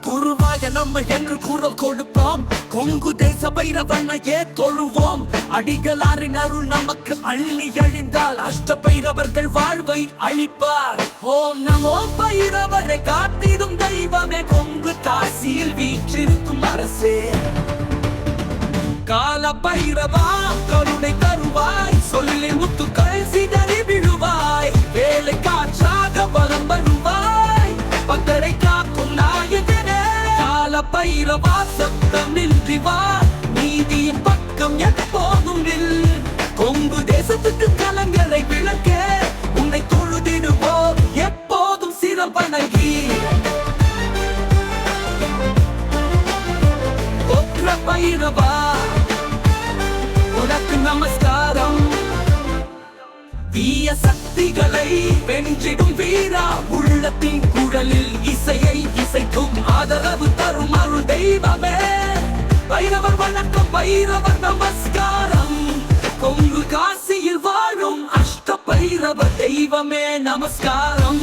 குருவாய நம்ம என்று குரல் கொடுப்போம். கொங்கு தேச பைரவனையே தொழுவோம். அடிகளாரின் அருள் நமக்கு அள்ளி எழுந்தால் அஷ்ட பைரவர்கள் வாழ்வை அழிப்பார். ஓம் நமோ பைரவரை காத்திடும் தெய்வமே. கொங்கு தாசியில் வீற்றிருக்கும் அரசே. கால பைரவா பைரவா சத்தம் நின்றி வா. நீதியின் பக்கம் எப்போதும் நில். கொங்கு தேசத்துக்கு கலங்களை விளக்க. உன்னை தொழுதிடுவோம். எப்போதும் சிறப்பணகி ஒற்ற பைரவா உனக்கு நமஸ்காரம். தீய சக்திகளை வென்றிடும் வீரா. உள்ளத்தின் குழலில் தெய்வமே வைரவர் வணக்கம் வைரவர் நமஸ்காரம் கொங்கு காசியில் வாழும் அஷ்ட பைரவ தெய்வமே நமஸ்காரம்